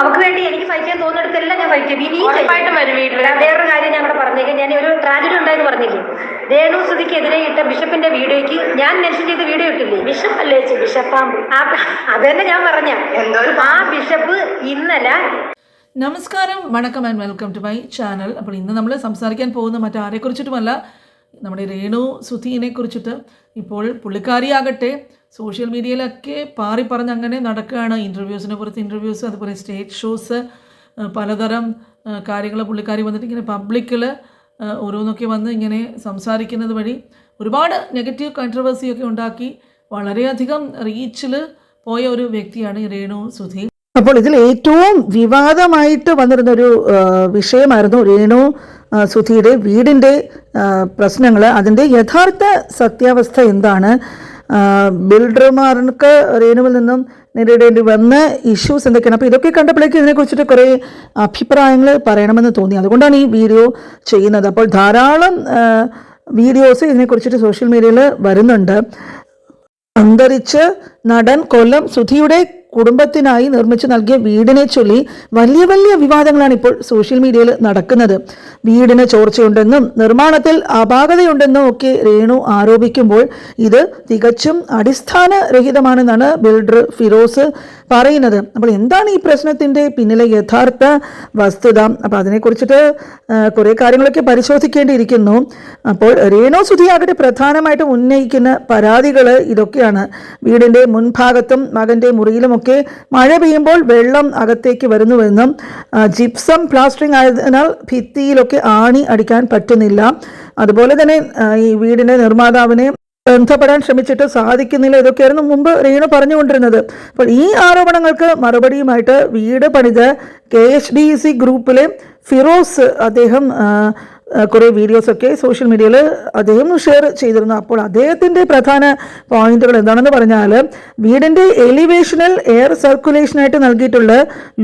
അവക്ക് വേണ്ടി എനിക്ക് സഹിക്കാൻ തോന്നിയെടുത്തെല്ലാം ഞാൻ സഹിക്കും. ഇനി ഉറപ്പായിട്ടും വരും. വീട്ടിൽ. വേറൊരു കാര്യം ഞാൻ ഇവിടെ പറഞ്ഞേക്കാം. ഞാൻ ഒരു ട്രാജഡി ഉണ്ടായെന്ന് പറഞ്ഞില്ലേ? രേണു എതിരെ ഇട്ട ബിഷപ്പിന്റെ വീഡിയോയ്ക്ക് ഞാൻ മെൻഷൻ ചെയ്ത വീഡിയോ ഇട്ടില്ലേ? ബിഷപ്പ് അല്ലേ ബിഷപ്പാ ബിഷപ്പാമ്പ്. അത് തന്നെ ഞാൻ പറഞ്ഞ. എന്തോ ഒരു ആ ബിഷപ്പ് ഇന്നലെ നമസ്കാരം. വണക്കം and welcome to my channel. അപ്പോൾ ഇന്ന് നമ്മൾ സംസാരിക്കാൻ പോകുന്ന മറ്റാരെക്കുറിച്ചിട്ടുമല്ല. നമ്മുടെ രേണു സുധീനെ കുറിച്ചിട്ട് ഇപ്പോൾ പുള്ളിക്കാരിയാകട്ടെ സോഷ്യൽ മീഡിയയിലൊക്കെ പാറി പറഞ്ഞ് അങ്ങനെ നടക്കുകയാണ്. ഇന്റർവ്യൂസിനെ പുറത്ത് ഇന്റർവ്യൂസ് അതുപോലെ സ്റ്റേജ് ഷോസ് പലതരം കാര്യങ്ങൾ പുള്ളിക്കാരി വന്നിട്ട് ഇങ്ങനെ പബ്ലിക്കിൽ ഓരോന്നൊക്കെ വന്ന് ഇങ്ങനെ സംസാരിക്കുന്നത് വഴി ഒരുപാട് നെഗറ്റീവ് കൺട്രവേഴ്സിയൊക്കെ ഉണ്ടാക്കി വളരെയധികം റീച്ചിൽ പോയ ഒരു വ്യക്തിയാണ് ഈ രേണു സുധീർ അപ്പോൾ ഇതിൽ ഏറ്റവും വിവാദമായിട്ട് വന്നിരുന്ന ഒരു വിഷയമായിരുന്നു രേണു സുധിയുടെ വീടിന്റെ പ്രശ്നങ്ങൾ അതിന്റെ യഥാർത്ഥ സത്യാവസ്ഥ എന്താണ്? ബിൽഡർമാർക്ക് രേണുവിൽ നിന്നും നേരിടേണ്ടി വന്ന ഇഷ്യൂസ് എന്തൊക്കെയാണ്? അപ്പോൾ ഇതൊക്കെ കണ്ടപ്പോഴേക്കും ഇതിനെക്കുറിച്ചിട്ട് കുറേ അഭിപ്രായങ്ങൾ പറയണമെന്ന് തോന്നി. അതുകൊണ്ടാണ് ഈ വീഡിയോ ചെയ്യുന്നത്. അപ്പോൾ ധാരാളം വീഡിയോസ് ഇതിനെക്കുറിച്ചിട്ട് സോഷ്യൽ മീഡിയയിൽ വരുന്നുണ്ട്. അന്തരിച്ച് നടൻ കൊല്ലം സുധിയുടെ കുടുംബത്തിനായി നിർമ്മിച്ചു നൽകിയ വീടിനെ ചൊല്ലി വലിയ വലിയ വിവാദങ്ങളാണ് ഇപ്പോൾ സോഷ്യൽ മീഡിയയിൽ നടക്കുന്നത്. വീടിന് ചോർച്ചയുണ്ടെന്നും നിർമ്മാണത്തിൽ അപാകതയുണ്ടെന്നും ഒക്കെ രേണു ആരോപിക്കുമ്പോൾ ഇത് തികച്ചും അടിസ്ഥാനരഹിതമാണെന്നാണ് ബിൽഡർ ഫിറോസ് പറയുന്നത്. അപ്പോൾ എന്താണ് ഈ പ്രശ്നത്തിന്റെ പിന്നിലെ യഥാർത്ഥ വസ്തുത? അപ്പോൾ അതിനെക്കുറിച്ചിട്ട് കുറേ കാര്യങ്ങളൊക്കെ പരിശോധിക്കേണ്ടിയിരിക്കുന്നു. അപ്പോൾ രേണു സുധിയാകട്ടെ പ്രധാനമായിട്ടും ഉന്നയിക്കുന്ന പരാതികൾ ഇതൊക്കെയാണ്. വീടിന്റെ മുൻഭാഗത്തും മകന്റെ മുറിയിലുമൊക്കെ മഴ പെയ്യുമ്പോൾ വെള്ളം അകത്തേക്ക് വരുന്നുവെന്നും ജിപ്സം പ്ലാസ്റ്ററിങ് ആയതിനാൽ ഭിത്തിയിലൊക്കെ ആണി അടിക്കാൻ പറ്റുന്നില്ല. അതുപോലെ തന്നെ ഈ വീടിന്റെ നിർമ്മാതാവിനെ ബന്ധപ്പെടാൻ ശ്രമിച്ചിട്ട് സാധിക്കുന്നില്ല. ഇതൊക്കെയായിരുന്നു മുമ്പ് റീണു പറഞ്ഞുകൊണ്ടിരുന്നത്. അപ്പോൾ ഈ ആരോപണങ്ങൾക്ക് മറുപടിയുമായിട്ട് വീട് പണിത് കെ എച്ച് ഡി സി ഗ്രൂപ്പിലെ ഫിറോസ് അദ്ദേഹം കുറേ വീഡിയോസൊക്കെ സോഷ്യൽ മീഡിയയിൽ അദ്ദേഹം ഷെയർ ചെയ്തിരുന്നു. അപ്പോൾ അദ്ദേഹത്തിന്റെ പ്രധാന പോയിന്റുകൾ എന്താണെന്ന് പറഞ്ഞാൽ വീടിന്റെ എലിവേഷനിൽ എയർ സർക്കുലേഷനായിട്ട് നൽകിയിട്ടുള്ള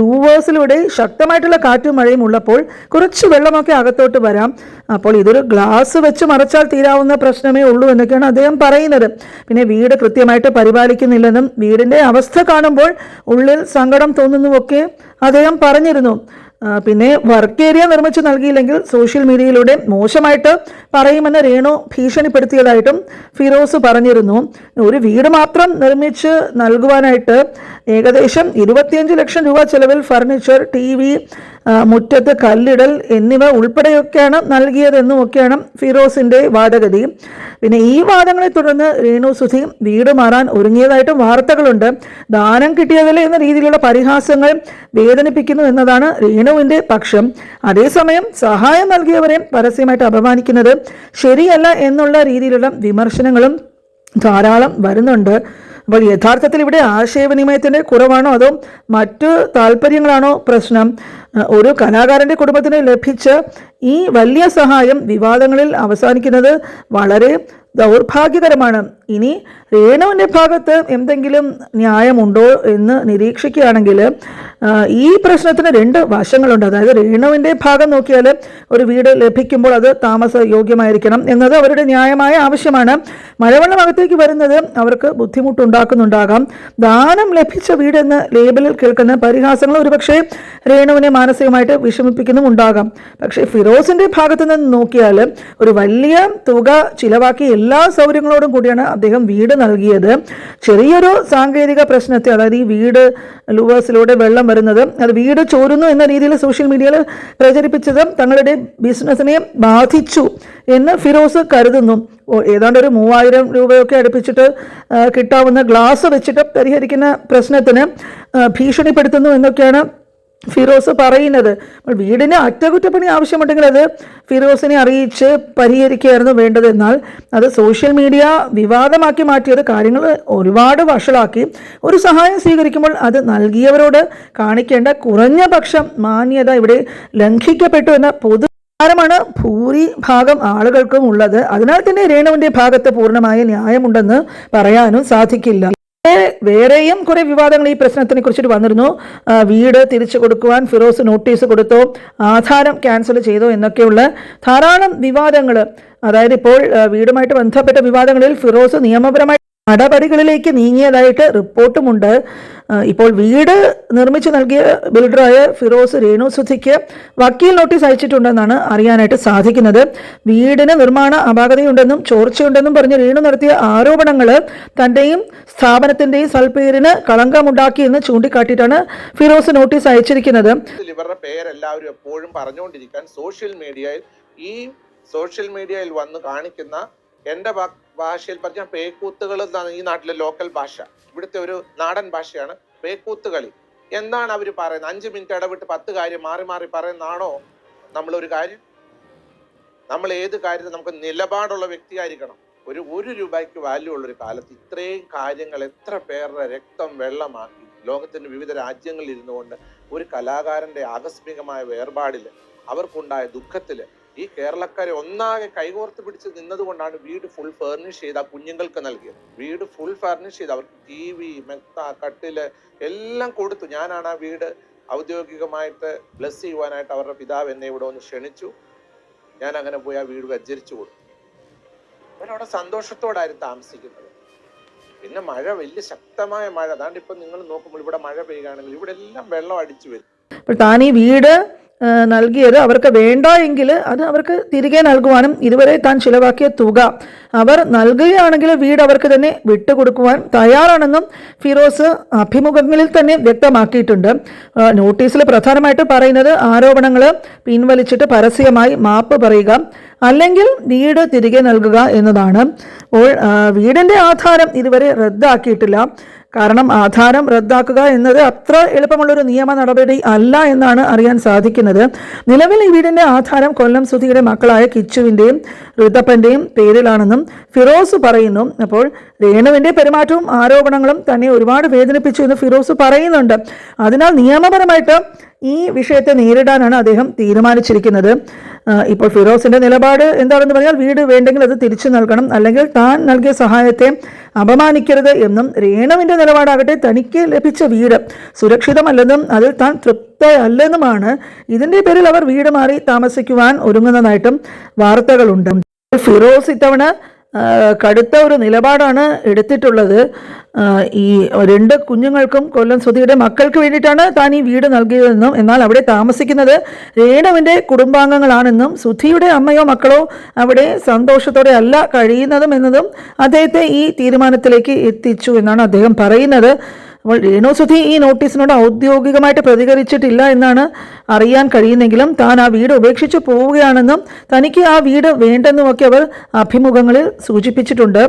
ലൂവേഴ്സിലൂടെ ശക്തമായിട്ടുള്ള കാറ്റും മഴയും ഉള്ളപ്പോൾ കുറച്ച് വെള്ളമൊക്കെ അകത്തോട്ട് വരാം. അപ്പോൾ ഇതൊരു ഗ്ലാസ് വെച്ച് മറച്ചാൽ തീരാവുന്ന പ്രശ്നമേ ഉള്ളൂ എന്നൊക്കെയാണ് അദ്ദേഹം പറയുന്നത്. പിന്നെ വീട് കൃത്യമായിട്ട് പരിപാലിക്കുന്നില്ലെന്നും വീടിന്റെ അവസ്ഥ കാണുമ്പോൾ ഉള്ളിൽ സങ്കടം തോന്നുന്നുമൊക്കെ അദ്ദേഹം പറഞ്ഞിരുന്നു. പിന്നെ വർക്ക് ഏരിയ നിർമ്മിച്ച് നൽകിയില്ലെങ്കിൽ സോഷ്യൽ മീഡിയയിലൂടെ മോശമായിട്ട് പറയുമെന്ന് രേണു ഭീഷണിപ്പെടുത്തിയതായിട്ടും ഫിറോസ് പറഞ്ഞിരുന്നു. ഒരു വീട് മാത്രം നിർമ്മിച്ച് നൽകുവാനായിട്ട് ഏകദേശം ഇരുപത്തിയഞ്ച് ലക്ഷം രൂപ ചെലവിൽ ഫർണിച്ചർ ടി മുറ്റത്ത് കല്ലിടൽ എന്നിവ ഉൾപ്പെടെയൊക്കെയാണ് നൽകിയതെന്നും ഒക്കെയാണ് ഫിറോസിന്റെ വാദഗതി. പിന്നെ ഈ വാദങ്ങളെ തുടർന്ന് രേണു സുധി വീട് മാറാൻ ഒരുങ്ങിയതായിട്ടും വാർത്തകളുണ്ട്. ദാനം കിട്ടിയതല്ലേ എന്ന രീതിയിലുള്ള പരിഹാസങ്ങൾ വേദനിപ്പിക്കുന്നു എന്നതാണ് രേണുവിന്റെ പക്ഷം. അതേസമയം സഹായം നൽകിയവരെ പരസ്യമായിട്ട് അപമാനിക്കുന്നത് ശരിയല്ല എന്നുള്ള രീതിയിലുള്ള വിമർശനങ്ങളും ധാരാളം വരുന്നുണ്ട്. അപ്പോൾ യഥാർത്ഥത്തിൽ ഇവിടെ ആശയവിനിമയത്തിന്റെ കുറവാണോ അതോ മറ്റ് താല്പര്യങ്ങളാണോ പ്രശ്നം? ഒരു കലാകാരന്റെ കുടുംബത്തിന് ലഭിച്ച ഈ വലിയ സഹായം വിവാദങ്ങളിൽ അവസാനിക്കുന്നത് വളരെ ദൗർഭാഗ്യകരമാണ്. ഇനി രേണുവിന്റെ ഭാഗത്ത് എന്തെങ്കിലും ന്യായമുണ്ടോ എന്ന് നിരീക്ഷിക്കുകയാണെങ്കിൽ ഈ പ്രശ്നത്തിന് രണ്ട് വശങ്ങളുണ്ട്. അതായത് രേണുവിന്റെ ഭാഗം നോക്കിയാൽ ഒരു വീട് ലഭിക്കുമ്പോൾ അത് താമസ യോഗ്യമായിരിക്കണം എന്നത് അവരുടെ ന്യായമായ ആവശ്യമാണ്. മഴവെള്ളം അകത്തേക്ക് വരുന്നത് അവർക്ക് ബുദ്ധിമുട്ടുണ്ടാക്കുന്നുണ്ടാകാം. ദാനം ലഭിച്ച വീടെന്ന് ലേബലിൽ കേൾക്കുന്ന പരിഹാസങ്ങൾ ഒരുപക്ഷെ രേണുവിനെ മാനസികമായിട്ട് വിഷമിപ്പിക്കുന്നുമുണ്ടാകാം. പക്ഷേ ഫിറോസിന്റെ ഭാഗത്ത് നിന്ന് നോക്കിയാൽ ഒരു വലിയ തുക ചിലവാക്കി എല്ലാ സൗകര്യങ്ങളോടും കൂടിയാണ് അദ്ദേഹം വീട് നൽകിയത്. ചെറിയൊരു സാങ്കേതിക പ്രശ്നത്തെ അതായത് ഈ വീട് ലൂവേഴ്സിലൂടെ വെള്ളം വരുന്നത് അത് വീട് ചോരുന്നു എന്ന രീതിയിൽ സോഷ്യൽ മീഡിയയിൽ പ്രചരിപ്പിച്ചത് തങ്ങളുടെ ബിസിനസ്സിനെ ബാധിച്ചു എന്ന് ഫിറോസ് കരുതുന്നു. ഏതാണ്ട് ഒരു മൂവായിരം രൂപയൊക്കെ അടുപ്പിച്ചിട്ട് കിട്ടാവുന്ന ഗ്ലാസ് വെച്ചിട്ട് പരിഹരിക്കുന്ന പ്രശ്നത്തിന് ഭീഷണിപ്പെടുത്തുന്നു എന്നൊക്കെയാണ് ഫിറോസ് പറയുന്നത്. വീടിന് അറ്റകുറ്റപ്പണി ആവശ്യമുണ്ടെങ്കിൽ അത് ഫിറോസിനെ അറിയിച്ച് പരിഹരിക്കുകയായിരുന്നു വേണ്ടത്. എന്നാൽ അത് സോഷ്യൽ മീഡിയ വിവാദമാക്കി മാറ്റിയത് കാര്യങ്ങൾ ഒരുപാട് വഷളാക്കി. ഒരു സഹായം സ്വീകരിക്കുമ്പോൾ അത് നൽകിയവരോട് കാണിക്കേണ്ട കുറഞ്ഞ പക്ഷം മാന്യത ഇവിടെ ലംഘിക്കപ്പെട്ടു എന്ന പൊതു ാണ് ഭൂരിഭാഗം ആളുകൾക്കും ഉള്ളത്. അതിനാൽ തന്നെ രേണുവിന്റെ ഭാഗത്ത് പൂർണമായ ന്യായമുണ്ടെന്ന് പറയാനും സാധിക്കില്ല. വേറെയും കുറെ വിവാദങ്ങൾ ഈ പ്രശ്നത്തിനെ കുറിച്ചിട്ട് വന്നിരുന്നു. വീട് തിരിച്ചു കൊടുക്കുവാൻ ഫിറോസ് നോട്ടീസ് കൊടുത്തോ. ആധാരം ക്യാൻസൽ ചെയ്തോ എന്നൊക്കെയുള്ള ധാരാളം വിവാദങ്ങൾ അതായത് ഇപ്പോൾ വീടുമായിട്ട് ബന്ധപ്പെട്ട വിവാദങ്ങളിൽ ഫിറോസ് നിയമപരമായി നടപടികളിലേക്ക് നീങ്ങിയതായിട്ട് റിപ്പോർട്ടുമുണ്ട്. ഇപ്പോൾ വീട് നിർമ്മിച്ചു നൽകിയ ബിൽഡറായ ഫിറോസ് രേണു സുധിക്ക് വക്കീൽ നോട്ടീസ് അയച്ചിട്ടുണ്ടെന്നാണ് അറിയാനായിട്ട് സാധിക്കുന്നത്. വീടിന് നിർമ്മാണ അപാകതയുണ്ടെന്നും ചോർച്ചയുണ്ടെന്നും പറഞ്ഞ് രേണു നടത്തിയ ആരോപണങ്ങൾ തന്റെയും സ്ഥാപനത്തിന്റെയും സൽപ്പേരിന് കളങ്കമുണ്ടാക്കിയെന്ന് ചൂണ്ടിക്കാട്ടിയിട്ടാണ് ഫിറോസ് നോട്ടീസ് അയച്ചിരിക്കുന്നത്. ഇവരുടെ പേരെല്ലാവരും എപ്പോഴും പറഞ്ഞുകൊണ്ടിരിക്കാൻ സോഷ്യൽ മീഡിയയിൽ ഈ സോഷ്യൽ മീഡിയയിൽ വന്ന് കാണിക്കുന്ന എന്റെ ഭാഷയിൽ പറഞ്ഞ പേക്കൂത്തുകൾ എന്നാണ് ഈ നാട്ടിലെ ലോക്കൽ ഭാഷ. ഇവിടുത്തെ ഒരു നാടൻ ഭാഷയാണ് പേക്കൂത്ത് കളി എന്താണ് അവർ പറയുന്നത്? അഞ്ച് മിനിറ്റ് ഇടവിട്ട് പത്ത് കാര്യം മാറി മാറി പറയുന്നതാണോ നമ്മളൊരു കാര്യം? നമ്മൾ ഏത് കാര്യത്തിൽ നമുക്ക് നിലപാടുള്ള വ്യക്തിയായിരിക്കണം. ഒരു ഒരു രൂപയ്ക്ക് വാല്യൂ ഉള്ള ഒരു കാലത്ത് ഇത്രയും കാര്യങ്ങൾ എത്ര പേരുടെ രക്തം വെള്ളമാക്കി ലോകത്തിന്റെ വിവിധ രാജ്യങ്ങളിൽ ഇരുന്നുകൊണ്ട് ഒരു കലാകാരന്റെ ആകസ്മികമായ വേർപാടിൽ അവർക്കുണ്ടായ ദുഃഖത്തിൽ ഈ കേരളക്കാരെ ഒന്നാകെ കൈകോർത്ത് പിടിച്ച് നിന്നതുകൊണ്ടാണ് വീട് ഫുൾ ഫേർണിഷ് ചെയ്ത് ആ കുഞ്ഞുങ്ങൾക്ക് നൽകിയത്. വീട് ഫുൾ ഫേർണിഷ് ചെയ്ത് അവർക്ക് ടി വി മെത്ത കട്ടിൽ എല്ലാം കൊടുത്തു. ഞാനാണ് ആ വീട് ഔദ്യോഗികമായിട്ട് ബ്ലസ് ചെയ്യുവാനായിട്ട് അവരുടെ പിതാവ് എന്നെ ഇവിടെ ഒന്ന് ക്ഷണിച്ചു. ഞാൻ അങ്ങനെ പോയി ആ വീട് വെച്ചരിച്ചു കൊടുത്തു. അവരവിടെ സന്തോഷത്തോടായിരുന്നു താമസിക്കുന്നത്. പിന്നെ മഴ വലിയ ശക്തമായ മഴ. അതാണ്ട് ഇപ്പൊ നിങ്ങൾ നോക്കുമ്പോൾ ഇവിടെ മഴ പെയ്യുകയാണെങ്കിൽ ഇവിടെ എല്ലാം വെള്ളം അടിച്ചു വരും. താൻ ഈ വീട് നൽകിയത്. അവർക്ക് വേണ്ട എങ്കിൽ അത് അവർക്ക് തിരികെ നൽകുവാനും ഇതുവരെ താൻ ചിലവാക്കിയ തുക അവർ നൽകുകയാണെങ്കിൽ വീട് അവർക്ക് തന്നെ വിട്ടുകൊടുക്കുവാൻ തയ്യാറാണെന്നും ഫിറോസ് അഭിമുഖങ്ങളിൽ തന്നെ വ്യക്തമാക്കിയിട്ടുണ്ട്. നോട്ടീസിൽ പ്രധാനമായിട്ട് പറയുന്നത് ആരോപണങ്ങൾ പിൻവലിച്ചിട്ട് പരസ്യമായി മാപ്പ് പറയുക അല്ലെങ്കിൽ വീട് തിരികെ നൽകുക എന്നതാണ്. അപ്പോൾ വീടിന്റെ ആധാരം ഇതുവരെ റദ്ദാക്കിയിട്ടില്ല. കാരണം ആധാരം റദ്ദാക്കുക എന്നത് അത്ര എളുപ്പമുള്ളൊരു നിയമ നടപടി അല്ല എന്നാണ് അറിയാൻ സാധിക്കുന്നത്. നിലവിൽ ഈ വീടിന്റെ ആധാരം കൊല്ലം സുധിയുടെ മക്കളായ കിച്ചുവിന്റെയും ഋതപ്പന്റെയും പേരിലാണെന്നും ഫിറോസ് പറയുന്നു. അപ്പോൾ രേണുവിന്റെ പെരുമാറ്റവും ആരോപണങ്ങളും തന്നെ ഒരുപാട് വേദനിപ്പിച്ചു എന്ന് ഫിറോസ് പറയുന്നുണ്ട്. അതിനാൽ നിയമപരമായിട്ട് ഈ വിഷയത്തെ നേരിടാനാണ് അദ്ദേഹം തീരുമാനിച്ചിരിക്കുന്നത്. ഇപ്പോൾ ഫിറോസിന്റെ നിലപാട് എന്താണെന്ന് പറഞ്ഞാൽ വീട് വേണ്ടെങ്കിൽ അത് തിരിച്ചു നൽകണം അല്ലെങ്കിൽ താൻ നൽകിയ സഹായത്തെ അപമാനിക്കരുത് എന്നും രേണുവിന്റെ നിലപാടാകട്ടെ തനിക്ക് ലഭിച്ച വീട് സുരക്ഷിതമല്ലെന്നും അതിൽ താൻ തൃപ്തയല്ലെന്നുമാണ് ഇതിന്റെ പേരിൽ അവർ വീട് മാറി താമസിക്കുവാൻ ഒരുങ്ങുന്നതായിട്ടും വാർത്തകളുണ്ട്. ഫിറോസ് ഇത്തവണ കടുത്ത ഒരു നിലപാടാണ് എടുത്തിട്ടുള്ളത്. ഈ രണ്ട് കുഞ്ഞുങ്ങൾക്കും കൊല്ലം സ്വതിയുടെ മക്കൾക്ക് വേണ്ടിയിട്ടാണ് താൻ ഈ വീട് നൽകിയതെന്നും എന്നാൽ അവിടെ താമസിക്കുന്നത് രേണുവിന്റെ കുടുംബാംഗങ്ങളാണെന്നും സുധിയുടെ അമ്മയോ മക്കളോ അവിടെ സന്തോഷത്തോടെ അല്ല കഴിയുന്നതും എന്നതും അദ്ദേഹത്തെ ഈ തീരുമാനത്തിലേക്ക് എത്തിച്ചു എന്നാണ് അദ്ദേഹം പറയുന്നത്. അപ്പോൾ രേണു സുധി ഈ നോട്ടീസിനോട് ഔദ്യോഗികമായിട്ട് പ്രതികരിച്ചിട്ടില്ല എന്നാണ് അറിയാൻ കഴിയുന്നെങ്കിലും താൻ ആ വീട് ഉപേക്ഷിച്ചു പോവുകയാണെന്നും തനിക്ക് ആ വീട് വേണ്ടെന്നുമൊക്കെ അവർ അഭിമുഖങ്ങളിൽ സൂചിപ്പിച്ചിട്ടുണ്ട്.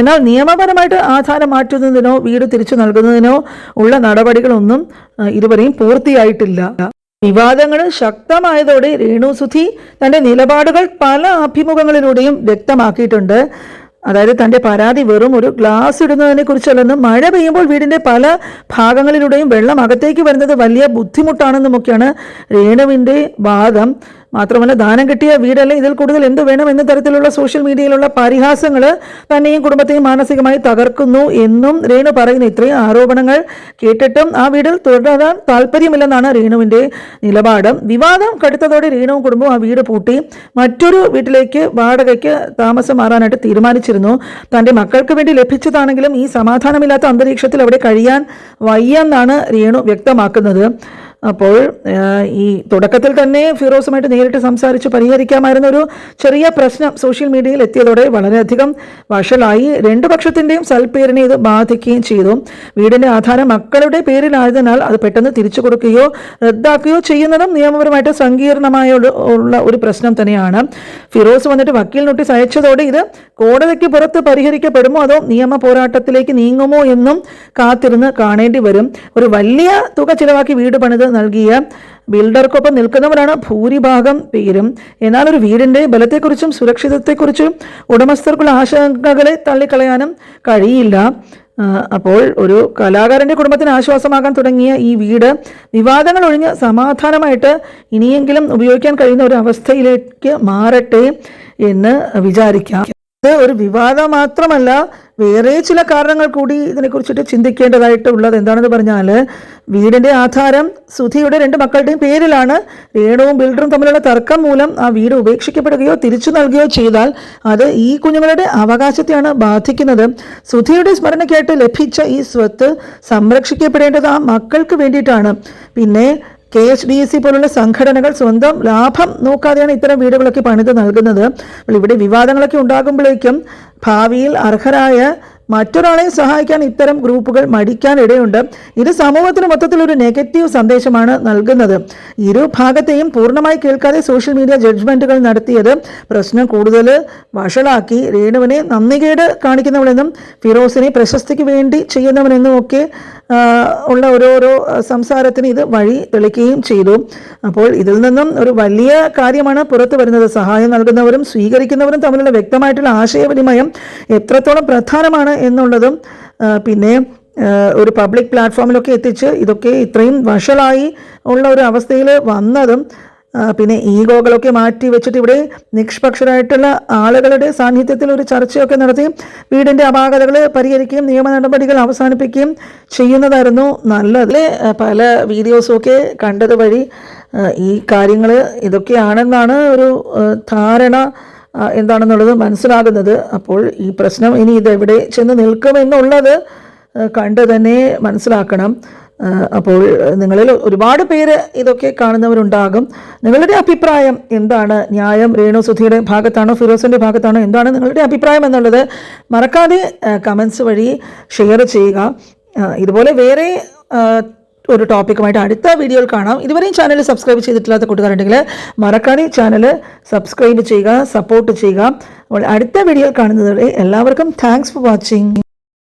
എന്നാൽ നിയമപരമായിട്ട് ആധാരം മാറ്റുന്നതിനോ വീട് തിരിച്ചു നൽകുന്നതിനോ ഉള്ള നടപടികളൊന്നും ഇതുവരെയും പൂർത്തിയായിട്ടില്ല. വിവാദങ്ങൾ ശക്തമായതോടെ രേണു സുധി തന്റെ നിലപാടുകൾ പല അഭിമുഖങ്ങളിലൂടെയും വ്യക്തമാക്കിയിട്ടുണ്ട്. അതായത് തന്റെ പരാതി വെറും ഒരു ഗ്ലാസ് ഇടുന്നതിനെ കുറിച്ചല്ലെന്നും മഴ പെയ്യുമ്പോൾ വീടിന്റെ പല ഭാഗങ്ങളിലൂടെയും വെള്ളം അകത്തേക്ക് വരുന്നത് വലിയ ബുദ്ധിമുട്ടാണെന്നുമൊക്കെയാണ് രേണുവിന്റെ വാദം. മാത്രമല്ല ദാനം കിട്ടിയ വീടല്ല? ഇതിൽ കൂടുതൽ എന്ത് വേണം എന്ന തരത്തിലുള്ള സോഷ്യൽ മീഡിയയിലുള്ള പരിഹാസങ്ങൾ തന്നെയും കുടുംബത്തെയും മാനസികമായി തകർക്കുന്നു എന്നും രേണു പറയുന്നു. ഇത്രയും ആരോപണങ്ങൾ കേട്ടിട്ടും ആ വീടിൽ തുടരാൻ താല്പര്യമില്ലെന്നാണ് രേണുവിന്റെ നിലപാട്. വിവാദം കടുത്തതോടെ രേണുവും കുടുംബവും ആ വീട് പൂട്ടി. മറ്റൊരു വീട്ടിലേക്ക് വാടകയ്ക്ക് താമസം മാറാനായിട്ട് തീരുമാനിച്ചിരുന്നു. തന്റെ മക്കൾക്ക് വേണ്ടി ലഭിച്ചതാണെങ്കിലും ഈ സമാധാനമില്ലാത്ത അന്തരീക്ഷത്തിൽ അവിടെ കഴിയാൻ വയ്യെന്നാണ് രേണു വ്യക്തമാക്കുന്നത്. അപ്പോൾ ഈ തുടക്കത്തിൽ തന്നെ ഫിറോസുമായിട്ട് നേരിട്ട് സംസാരിച്ച് പരിഹരിക്കാമായിരുന്ന ഒരു ചെറിയ പ്രശ്നം സോഷ്യൽ മീഡിയയിൽ എത്തിയതോടെ വളരെയധികം വഷളായി. രണ്ടു പക്ഷത്തിന്റെയും സൽപ്പേരിനെ ഇത് ബാധിക്കുകയും ചെയ്തു. വീടിന്റെ ആധാരം മക്കളുടെ പേരിലായതിനാൽ അത് പെട്ടെന്ന് തിരിച്ചു കൊടുക്കുകയോ റദ്ദാക്കുകയോ ചെയ്യുന്നതും നിയമപരമായിട്ട് സങ്കീർണമായ ഉള്ള ഒരു പ്രശ്നം തന്നെയാണ്. ഫിറോസ് വന്നിട്ട് വക്കീൽ നോട്ടീസ് അയച്ചതോടെ ഇത് കോടതിക്ക് പുറത്ത് പരിഹരിക്കപ്പെടുമോ അതോ നിയമ പോരാട്ടത്തിലേക്ക് നീങ്ങുമോ എന്നും കാത്തിരുന്ന് കാണേണ്ടി വരും. ഒരു വലിയ തുക ചിലവാക്കി വീട് പണിത് നൽകിയ ബിൽഡർക്കൊപ്പം നിൽക്കുന്നവരാണ് ഭൂരിഭാഗം പേരും. എന്നാൽ ഒരു വീടിന്റെ ബലത്തെക്കുറിച്ചും സുരക്ഷിതത്വത്തെക്കുറിച്ചും ഉടമസ്ഥർക്കുള്ള ആശങ്കകളെ തള്ളിക്കളയാനും കഴിയില്ല. അപ്പോൾ ഒരു കലാകാരന്റെ കുടുംബത്തിന് ആശ്വാസമാകാൻ തുടങ്ങിയ ഈ വീട് വിവാദങ്ങൾ ഒഴിഞ്ഞ് സമാധാനമായിട്ട് ഇനിയെങ്കിലും ഉപയോഗിക്കാൻ കഴിയുന്ന ഒരു അവസ്ഥയിലേക്ക് മാറട്ടെ എന്ന് വിചാരിക്കാം. ഇത് ഒരു വിവാദം മാത്രമല്ല വേറെ ചില കാരണങ്ങൾ കൂടി ഇതിനെക്കുറിച്ചിട്ട് ചിന്തിക്കേണ്ടതായിട്ടുള്ളത് എന്താണെന്ന് പറഞ്ഞാൽ വീടിന്റെ ആധാരം സുധിയുടെ രണ്ട് മക്കളുടെയും പേരിലാണ് രേണുവും ബിൽഡറും തമ്മിലുള്ള തർക്കം മൂലം ആ വീട് ഉപേക്ഷിക്കപ്പെടുകയോ തിരിച്ചു നൽകുകയോ ചെയ്താൽ അത് ഈ കുഞ്ഞുങ്ങളുടെ അവകാശത്തെയാണ് ബാധിക്കുന്നത്. സുധിയുടെ സ്മരണയ്ക്കായിട്ട് ലഭിച്ച ഈ സ്വത്ത് സംരക്ഷിക്കപ്പെടേണ്ടത് ആ മക്കൾക്ക് വേണ്ടിയിട്ടാണ്. പിന്നെ കെ എച്ച് ഡി സി പോലുള്ള സംഘടനകൾ സ്വന്തം ലാഭം നോക്കാതെയാണ് ഇത്തരം വീടുകളൊക്കെ പണിത് നൽകുന്നത്. അപ്പോൾ ഇവിടെ വിവാദങ്ങളൊക്കെ ഉണ്ടാകുമ്പോഴേക്കും ഭാവിയിൽ അർഹരായ മറ്റൊരാളെ സഹായിക്കാൻ ഇത്തരം ഗ്രൂപ്പുകൾ മടിക്കാൻ ഇടയുണ്ട് ഇത് സമൂഹത്തിന് മൊത്തത്തിൽ ഒരു നെഗറ്റീവ് സന്ദേശമാണ് നൽകുന്നത്. ഇരു ഭാഗത്തെയും പൂർണമായി കേൾക്കാതെ സോഷ്യൽ മീഡിയ ജഡ്ജ്മെന്റുകൾ നടത്തിയത് പ്രശ്നം കൂടുതൽ വഷളാക്കി. രേണുവിനെ നന്ദികേട് കാണിക്കുന്നവളെന്നും ഫിറോസിനെ പ്രശസ്തിക്ക് വേണ്ടി ചെയ്യുന്നവനെന്നും ഒക്കെ ഉള്ള ഓരോരോ സംസാരത്തിന് ഇത് വഴി തെളിക്കുകയും ചെയ്തു. അപ്പോൾ ഇതിൽ നിന്നും ഒരു വലിയ കാര്യമാണ് പുറത്തു വരുന്നത്. സഹായം നൽകുന്നവരും സ്വീകരിക്കുന്നവരും തമ്മിലുള്ള വ്യക്തമായിട്ടുള്ള ആശയവിനിമയം എത്രത്തോളം പ്രധാനമാണ് എന്നുള്ളതും പിന്നെ ഒരു പബ്ലിക് പ്ലാറ്റ്ഫോമിലൊക്കെ എത്തിച്ച് ഇതൊക്കെ ഇത്രയും വഷളായി ഉള്ള ഒരു അവസ്ഥയിൽ വന്നതും പിന്നെ ഈഗോകളൊക്കെ മാറ്റി വെച്ചിട്ട് ഇവിടെ നിഷ്പക്ഷരായിട്ടുള്ള ആളുകളുടെ സാന്നിധ്യത്തിൽ ഒരു ചർച്ചയൊക്കെ നടത്തി വീടിന്റെ അപാകതകൾ പരിഹരിക്കുകയും നിയമ നടപടികൾ അവസാനിപ്പിക്കുകയും ചെയ്യുന്നതായിരുന്നു നല്ലത്. പല വീഡിയോസും ഒക്കെ കണ്ടത് വഴി ഈ കാര്യങ്ങൾ ഇതൊക്കെയാണെന്നാണ് ഒരു ധാരണ എന്താണെന്നുള്ളത് മനസ്സിലാകുന്നത്. അപ്പോൾ ഈ പ്രശ്നം ഇനി ഇതെവിടെ ചെന്ന് നിൽക്കുമെന്നുള്ളത് കണ്ടു തന്നെ മനസ്സിലാക്കണം. അപ്പോൾ നിങ്ങളിൽ ഒരുപാട് പേര് ഇതൊക്കെ കാണുന്നവരുണ്ടാകും. നിങ്ങളുടെ അഭിപ്രായം എന്താണ്? ന്യായം രേണു സുധിയുടെ ഭാഗത്താണോ ഫിറോസിന്റെ ഭാഗത്താണോ? എന്താണ് നിങ്ങളുടെ അഭിപ്രായം എന്നുള്ളത് മറക്കാതെ കമൻസ് വഴി ഷെയർ ചെയ്യുക. ഇതുപോലെ വേറെ ഒരു ടോപ്പിക്കുമായിട്ട് അടുത്ത വീഡിയോയിൽ കാണാം. ഇതുവരെയും ചാനൽ സബ്സ്ക്രൈബ് ചെയ്തിട്ടില്ലാത്ത കൂട്ടുകാരുണ്ടെങ്കിൽ മറക്കാതെ ചാനൽ സബ്സ്ക്രൈബ് ചെയ്യുക സപ്പോർട്ട് ചെയ്യുക. അപ്പോൾ അടുത്ത വീഡിയോയിൽ കാണുന്നതുവരെ എല്ലാവർക്കും താങ്ക്സ് ഫോർ വാച്ചിങ്